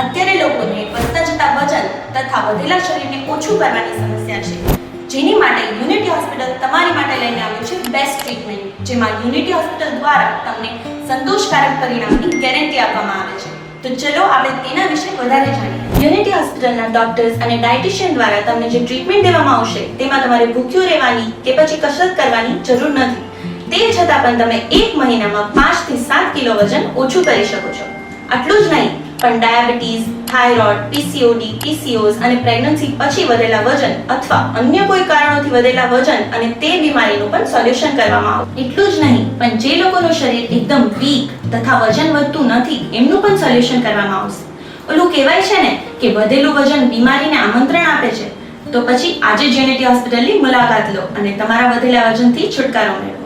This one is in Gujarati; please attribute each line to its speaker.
Speaker 1: અત્યારે લોકોને વધતા જતા વજન તથા વધેલા શરીરને ઓછું કરવાની સમસ્યા છે. જેની માટે યુનિટી હોસ્પિટલ તમારી માટે લઈને આવ્યું છે બેસ્ટ ટ્રીટમેન્ટ, જેમાં યુનિટી હોસ્પિટલ દ્વારા તમને સંતોષકારક પરિણામની ગેરંટી આપવામાં આવે છે. તો ચલો આપણે તેના વિશે વધારે જાણીએ. યુનિટી હોસ્પિટલના ડોક્ટર્સ અને ડાયટિશિયન દ્વારા તમને જે ટ્રીટમેન્ટ દેવામાં આવશે, તેમાં તમારે ભૂખ્યું રહેવાની કે પછી કસરત કરવાની જરૂર નથી. તે છતાં પણ તમે એક મહિનામાં પાંચથી સાત કિલો વજન ઓછું કરી શકો છો. આટલું જ નહીં પણ ડાયાબિટીસ, થાઇરોઇડ પીસીઓડી પીસીઓઝ અને પ્રેગ્નન્સી પછી વધેલા વજન અથવા અન્ય કોઈ કારણોથી વધેલા વજન અને તે બીમારીનું પણ સોલ્યુશન કરવામાં આવે. એટલું જ નહીં, પણ જે લોકોનું શરીર એકદમ વીક તથા વજન વધતું નથી, એમનું પણ સોલ્યુશન કરવામાં આવશે. ઓલું કહેવાય છે ને કે વધેલું વજન બીમારીને આમંત્રણ આપે છે. તો પછી આજે જેનેટી હોસ્પિટલની મુલાકાત લો અને તમારા વધેલા વજનથી છુટકારો મેળવો.